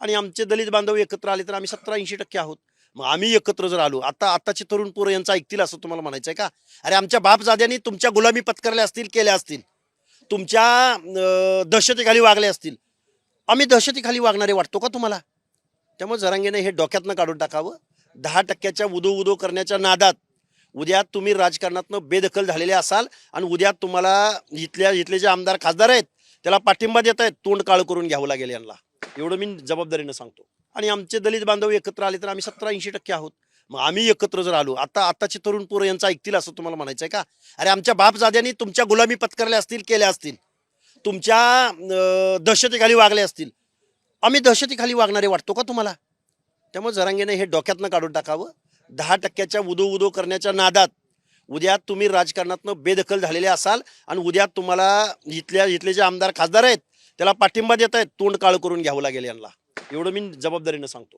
आणि आमचे दलित बांधव एकत्र आले तर आम्ही सतरा ऐंशी टक्के आहोत. मग आम्ही एकत्र जर आलो आता आताचे तरुण पोरं यांचं ऐकतील असं तुम्हाला म्हणायचं आहे का? अरे आमच्या बापजाद्यांनी तुमच्या गुलामी पत्करल्या असतील केल्या असतील. तुमच्या दहशतीखाली वागले असतील. आम्ही दहशतीखाली वागणारे वाटतो का तुम्हाला? त्यामुळे जरांगेने हे डोक्यातनं काढून टाकावं. दहा टक्क्याच्या उदो उदो करण्याच्या नादात उद्या तुम्ही राजकारणातनं बेदखल झालेले असाल आणि उद्या तुम्हाला इथल्या इथले जे आमदार खासदार आहेत त्याला पाठिंबा देत आहेत तोंड काळ करून घ्यावं लागेल यांना. एवढं मी जबाबदारीनं सांगतो. आणि आमचे दलित बांधव एकत्र आले तर आम्ही सतरा ऐंशी टक्के आहोत. मग आम्ही एकत्र जर आलो आता आताचे तरुण पोरं यांचं ऐकतील असं तुम्हाला म्हणायचं आहे का? अरे आमच्या बापजाद्यांनी तुमच्या गुलामी पत्करल्या असतील केल्या असतील. तुमच्या दहशतीखाली वागले असतील. आम्ही दहशतीखाली वागणारे वाटतो का तुम्हाला? त्यामुळे जरांगेने हे डोक्यातनं काढून टाकावं. दहा टक्क्याच्या उदो उदो करण्याच्या नादात उद्या तुम्ही राजकारणातनं बेदखल झालेले असाल आणि उद्या तुम्हाला इथल्या इथले जे आमदार खासदार आहेत त्याला पाठिंबा देत आहेत तोंड काळ करून घ्यावं लागेल यांना. एवढं मी जबाबदारीनं सांगतो.